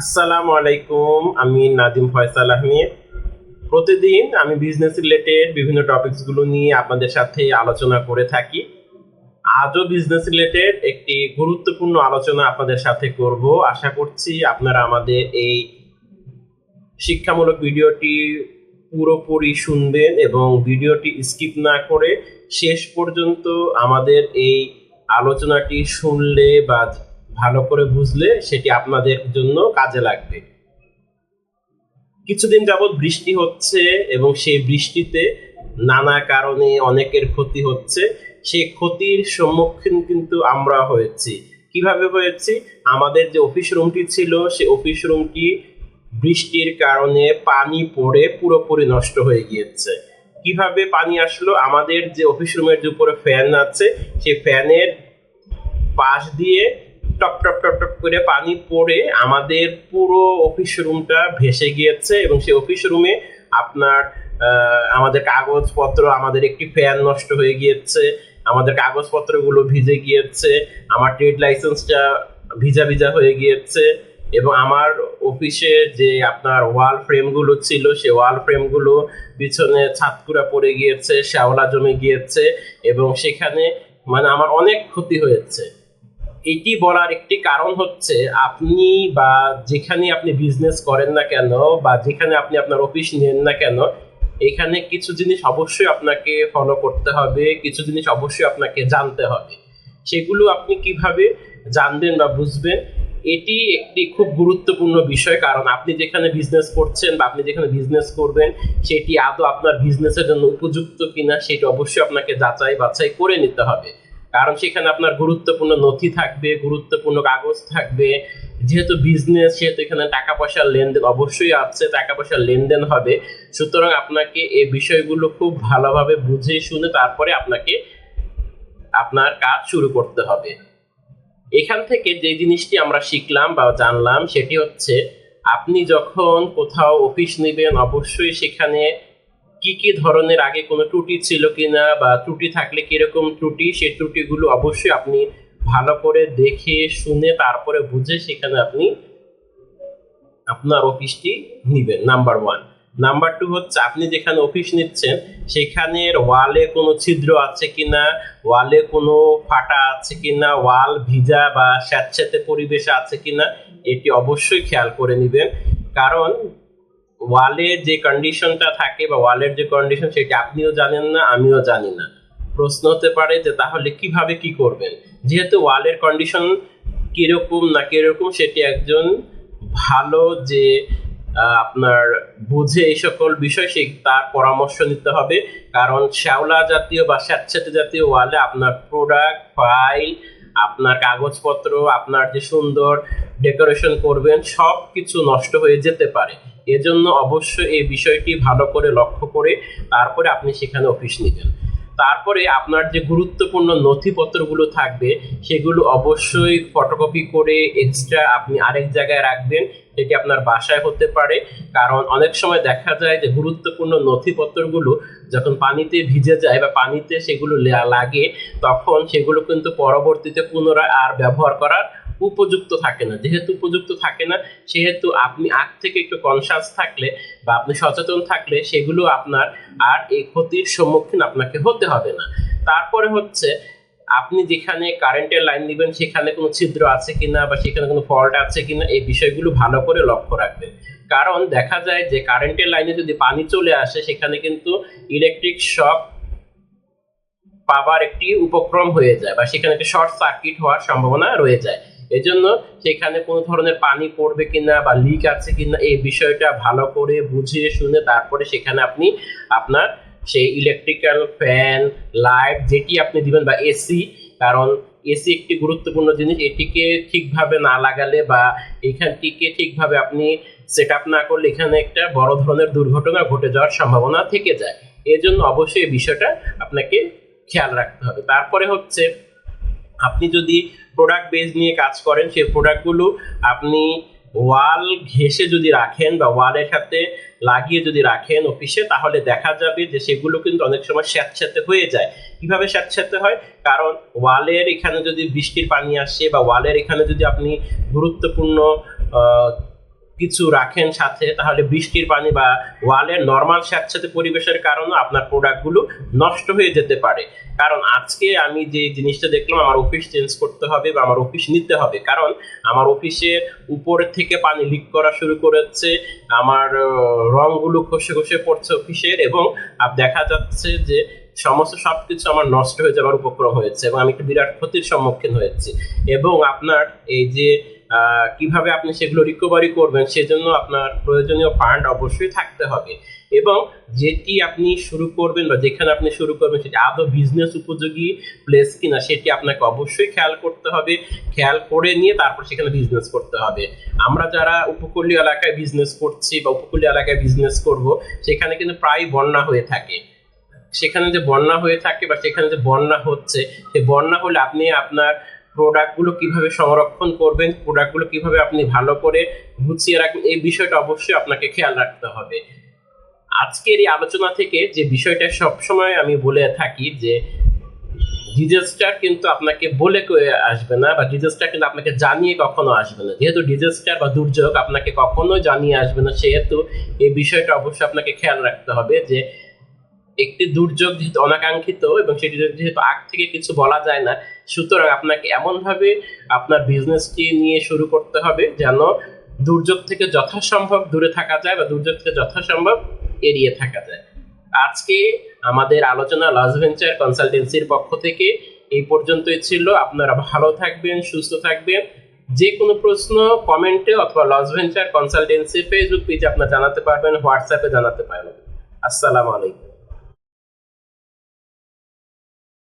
আসসালামু আলাইকুম, আমি নাদিম ফয়সাল আহমেদ। প্রতিদিন আমি বিজনেস রিলেটেড বিভিন্ন টপিকসগুলো নিয়ে আপনাদের সাথে আলোচনা করে থাকি। আজও বিজনেস রিলেটেড একটি গুরুত্বপূর্ণ আলোচনা আপনাদের সাথে করব। আশা করছি আপনারা আমাদের এই শিক্ষামূলক ভিডিওটি পুরোপুরি শুনবেন এবং ভিডিওটি স্কিপ না করে শেষ পর্যন্ত আমাদের এই আলোচনাটি শুনলে বা ভালো করে বুঝলে সেটি আপনাদের জন্য কাজে লাগবে। কিছুদিন যাবৎ বৃষ্টি হচ্ছে এবং সেই বৃষ্টিতে নানা কারণে অনেকের ক্ষতি হচ্ছে। সেই ক্ষতির সম্মুখীন কিন্তু আমরা হয়েছি। কীভাবে হয়েছি? আমাদের যে অফিস রুমটি ছিল সেই অফিস রুমটি বৃষ্টির কারণে পানি পড়ে পুরোপুরি নষ্ট হয়ে গিয়েছে। কীভাবে পানি আসলো? আমাদের যে অফিস রুমের যে উপরে ফ্যান আছে সেই ফ্যানের পাশ দিয়ে টপ টপ টপ টপ করে পানি পড়ে আমাদের পুরো অফিস রুমটা ভেসে গিয়েছে এবং সেই অফিস রুমে আপনার আমাদের কাগজপত্র, আমাদের একটি ফ্যান নষ্ট হয়ে গিয়েছে, আমাদের কাগজপত্রগুলো ভিজে গিয়েছে, আমার ট্রেড লাইসেন্সটা ভিজা ভিজা হয়ে গিয়েছে এবং আমার অফিসে যে আপনার ওয়াল ফ্রেমগুলো ছিল সে ওয়াল ফ্রেমগুলো পিছনে ছাতকুড়া পড়ে গিয়েছে, শ্যাওলা জমে গিয়েছে এবং সেখানে মানে আমার অনেক ক্ষতি হয়েছে। এটি বলার একটি কারণ হচ্ছে আপনি বা যেখানে আপনি বিজনেস করেন না কেন বা যেখানে আপনি আপনার অফিস নেন না কেন, এখানে কিছু জিনিস অবশ্যই আপনাকে ফলো করতে হবে, কিছু জিনিস অবশ্যই আপনাকে জানতে হবে। সেগুলো আপনি কীভাবে জানবেন বা বুঝবেন, এটি একটি খুব গুরুত্বপূর্ণ বিষয়, কারণ আপনি যেখানে বিজনেস করছেন বা আপনি যেখানে বিজনেস করবেন, সেটি আদৌ আপনার বিজনেসের জন্য উপযুক্ত কিনা, সেটি অবশ্যই আপনাকে যাচাই বাছাই করে নিতে হবে। কারণ সেখানে আপনার গুরুত্বপূর্ণ নথি থাকবে, গুরুত্বপূর্ণ কাগজ থাকবে। যেহেতু বিজনেস সেহেতু এখানে টাকা পয়সার লেনদেন অবশ্যই আছে টাকা পয়সার লেনদেন হবে। সুতরাং আপনাকে এই বিষয়গুলো খুব ভালোভাবে বুঝে শুনে তারপরে আপনাকে আপনার কাজ শুরু করতে হবে। এখান থেকে যে জিনিসটি আমরা শিখলাম বা জানলাম সেটি হচ্ছে, আপনি যখন কোথাও অফিস নেবেন, অবশ্যই সেখানে কি কি ধরনের আগে কোনো ত্রুটি ছিল কিনা বা ত্রুটি থাকলে কীরকম ত্রুটি, সেই ত্রুটিগুলো অবশ্যই আপনি ভালো করে দেখে শুনে তারপরে বুঝে সেখানে আপনি আপনার অফিসটি নিবেন, নাম্বার ওয়ান। নাম্বার টু হচ্ছে আপনি যেখানে অফিস নিচ্ছেন, সেখানের ওয়ালে কোনো ছিদ্র আছে কিনা, ওয়ালে কোনো ফাটা আছে কিনা, ওয়াল ভিজা বা স্যাঁতস্যাঁতে পরিবেশে আছে কিনা, এটি অবশ্যই খেয়াল করে নেবেন। কারণ ওয়ালে যে কন্ডিশনটা থাকে বা ওয়ালের যে কন্ডিশন সেটা আপনিও জানেন না, আমিও জানি না। প্রশ্ন হতে পারে যে তাহলে কীভাবে কি করবেন? যেহেতু ওয়ালের কন্ডিশন কীরকম না কীরকম সেটি একজন ভালো যে আপনার বুঝে এই সকল বিষয় সে তার পরামর্শ নিতে হবে। কারণ শ্যাওলা জাতীয় বা স্যাঁতস্যাঁতে জাতীয় ওয়ালে আপনার প্রোডাক্ট ফাইল আপনার কাগজপত্র, আপনার যে সুন্দর ডেকোরেশন করবেন, সব কিছু নষ্ট হয়ে যেতে পারে। এজন্য অবশ্যই এই বিষয়টি ভালো করে লক্ষ্য করে তারপরে আপনি সেখানে অফিস নেবেন। তারপরে আপনার যে গুরুত্বপূর্ণ নথিপত্রগুলো থাকবে, সেগুলো অবশ্যই ফটোকপি করে এক্সট্রা আপনি আরেক জায়গায় রাখবেন সেটি আপনার বাসায় হতে পারে। কারণ অনেক সময় দেখা যায় যে গুরুত্বপূর্ণ নথিপত্রগুলো যখন পানিতে ভিজে যায় বা পানিতে সেগুলো লাগে, তখন সেগুলো কিন্তু পরবর্তীতে পুনরায় আর ব্যবহার করার উপযুক্ত থাকে না। যেহেতু উপযুক্ত থাকে না, সেহেতু আপনি আগ থেকে একটু কনসাস থাকলে বা আপনি সচেতন থাকলে সেগুলো আপনার আর এই ক্ষতির সম্মুখীন আপনাকে হতে হবে না। তারপরে হচ্ছে, আপনি যেখানে কারেন্টের লাইন দিবেন, সেখানে কোনো ছিদ্র আছে কিনা বা সেখানে কোনো ফল্ট আছে কিনা, এই বিষয়গুলো ভালো করে লক্ষ্য রাখবেন। কারণ দেখা যায় যে কারেন্টের লাইনে যদি পানি চলে আসে, সেখানে কিন্তু ইলেকট্রিক শক পাবার একটি উপক্রম হয়ে যায় বা সেখানে একটি শর্ট সার্কিট হওয়ার সম্ভাবনা রয়ে যায়। এজন্য সেখানে কোনো ধরনের পানি পড়বে কিনা বা লিক আছে কিনা এই বিষয়টা ভালো করে বুঝিয়ে শুনে তারপরে সেখানে আপনি আপনার সেই ইলেকট্রিক্যাল ফ্যান লাইট যেটি আপনি দিবেন বা এসি কারণ এসি একটি গুরুত্বপূর্ণ জিনিস। এটিকে ঠিকভাবে না লাগালে বা এখানটিকে ঠিকভাবে আপনি সেট আপ না করলে এখানে একটা বড় ধরনের দুর্ঘটনা ঘটে যাওয়ার সম্ভাবনা থেকে যায়। এজন্য অবশ্যই এই বিষয়টা আপনাকে খেয়াল রাখতে হবে। তারপরে হচ্ছে আপনি যদি প্রোডাক্ট বেস নিয়ে কাজ করেন, সেই প্রোডাক্টগুলো আপনি ওয়াল ঘেসে যদি রাখেন বা ওয়ালের সাথে লাগিয়ে যদি রাখেন অফিসে তাহলে দেখা যাবে যে সেগুলো কিন্তু অনেক সময় স্যাঁতস্যাঁতে হয়ে যায়। কীভাবে স্যাঁতস্যাঁতে হয়? কারণ ওয়ালের এখানে যদি বৃষ্টির পানি আসে বা ওয়ালের এখানে যদি আপনি গুরুত্বপূর্ণ কিছু রাখেন সাথে, তাহলে বৃষ্টির পানি বা ওয়ালের নর্মাল স্যাঁতস্যাঁতে পরিবেশের কারণে আপনার প্রোডাক্টগুলো নষ্ট হয়ে যেতে পারে। কারণ আজকে আমি যে জিনিসটা দেখলাম, আমার অফিস চেঞ্জ করতে হবে বা আমার অফিস নিতে হবে। কারণ আমার অফিসের উপর থেকে পানি লিক করা শুরু করেছে, আমার রংগুলো খসে খসে পড়ছে অফিসের এবং দেখা যাচ্ছে যে সমস্ত সব কিছু আমার নষ্ট হয়ে যাওয়ার উপক্রম হয়েছে এবং আমি একটা বিরাট ক্ষতির সম্মুখীন হয়েছি। এবং আপনার এই যে কীভাবে আপনি সেগুলো রিকভারি করবেন সেজন্য আপনার প্রয়োজনীয় ফান্ড অবশ্যই থাকতে হবে। এবং যেটি আপনি শুরু করবেন বা যেখানে আপনি শুরু করবেন সেটি আদৌ বিজনেস উপযোগী প্লেস কিনা সেটি আপনাকে অবশ্যই খেয়াল করতে হবে। খেয়াল করে নিয়ে তারপর সেখানে বিজনেস করতে হবে। আমরা যারা উপকূলীয় এলাকায় বিজনেস করছি বা উপকূলীয় এলাকায় বিজনেস করব, সেখানে কিন্তু প্রায় বন্যা হয়ে থাকে। সেখানে যে বন্যা হয়ে থাকে বা সেখানে যে বন্যা হচ্ছে সেই বন্যা হলে আপনি আপনার প্রোডাক্টগুলো কীভাবে সংরক্ষণ করবেন প্রোডাক্টগুলো কীভাবে আপনি ভালো করে গুছিয়ে রাখবেন, এই বিষয়টা অবশ্যই আপনাকে খেয়াল রাখতে হবে। আজকের এই আলোচনা থেকে যে বিষয়টা সবসময় আমি বলে থাকি যে ডিজাস্টার কিন্তু আপনাকে বলে আসবে না বা ডিজাস্টার কিন্তু আপনাকে জানিয়ে কখনো আসবে না। যেহেতু ডিজাস্টার বা দুর্যোগ আপনাকে কখনো জানিয়ে আসবে না, সেহেতু এই বিষয়টা অবশ্যই আপনাকে খেয়াল রাখতে হবে যে একটি দুর্যোগ যেহেতু অনাকাঙ্ক্ষিত এবং সেটি যেহেতু আগ থেকে কিছু বলা যায় না, সুতরাং আপনাকে এমনভাবে আপনার বিজনেসটি নিয়ে শুরু করতে হবে যেন দুর্যোগ থেকে যথাসম্ভব দূরে থাকা যায় বা দুর্যোগ থেকে যথাসম্ভব এড়িয়ে থাকা যায়। আজকে আমাদের আলোচনা লস ভেঞ্চার কনসালটেন্সির পক্ষ থেকে এই পর্যন্তই ছিল। আপনারা ভালো থাকবেন, সুস্থ থাকবেন। যে কোনো প্রশ্ন কমেন্টে অথবা লস ভেঞ্চার কনসালটেন্সি ফেসবুক পেজে আপনারা জানাতে পারবেন হোয়াটসঅ্যাপে জানাতে পারবেন। আসসালামু আলাইকুম।